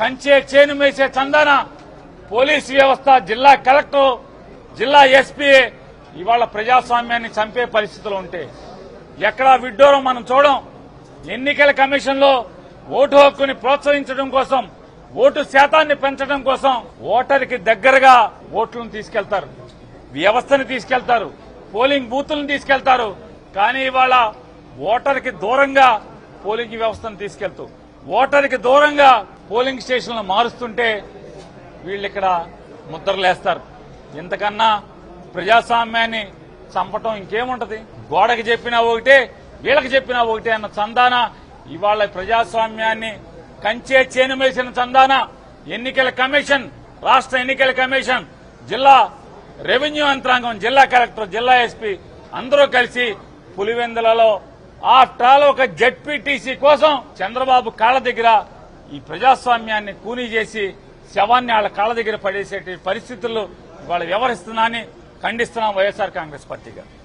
కంచే చేను మేసే చందాన పోలీస్ వ్యవస్థ జిల్లా కలెక్టర్ జిల్లా ఎస్పీ ఇవాళ ప్రజాస్వామ్యాన్ని చంపే పరిస్థితులు ఉంటే ఎక్కడా విడ్డూరం మనం చూడం. ఎన్నికల కమిషన్లో ఓటు హక్కుని ప్రోత్సహించడం కోసం ఓటు శాతాన్ని పెంచడం కోసం ఓటర్కి దగ్గరగా ఓట్లను తీసుకెళ్తారు. వ్యవస్థని తీసుకెళ్తారు. పోలింగ్ బూతులను తీసుకెళ్తారు. కానీ ఇవాళ ఓటర్కి దూరంగా పోలింగ్ వ్యవస్థను తీసుకెళ్తూ ఓటర్కి దూరంగా పోలింగ్ స్టేషన్లు మారుస్తుంటే వీళ్ళు ఇక్కడ ముద్రలేస్తారు. ఇంతకన్నా ప్రజాస్వామ్యాన్ని చంపటం ఇంకేముంటది? గోడకి చెప్పినా ఒకటే వీళ్ళకి చెప్పినా ఒకటే అన్న చందాన ఇవాళ ప్రజాస్వామ్యాన్ని కంచే చేనుమేసిన చందాన ఎన్నికల కమిషన్ రాష్ట్ర ఎన్నికల కమిషన్ జిల్లా రెవెన్యూ యంత్రాంగం జిల్లా కలెక్టర్ జిల్లా ఎస్పీ అందరూ కలిసి పులివెందులలో ఆ ట్రాల్ ఒక జడ్పీటీసీ కోసం చంద్రబాబు కాళ్ళ దగ్గర ఈ ప్రజాస్వామ్యాన్ని కూనీ చేసి శవాన్ని వాళ్ళ కాళ్ళ దగ్గర పడేసే పరిస్థితుల్లో వ్యవహరిస్తున్నా అని ఖండిస్తున్నాం వైఎస్ఆర్ కాంగ్రెస్ పార్టీగా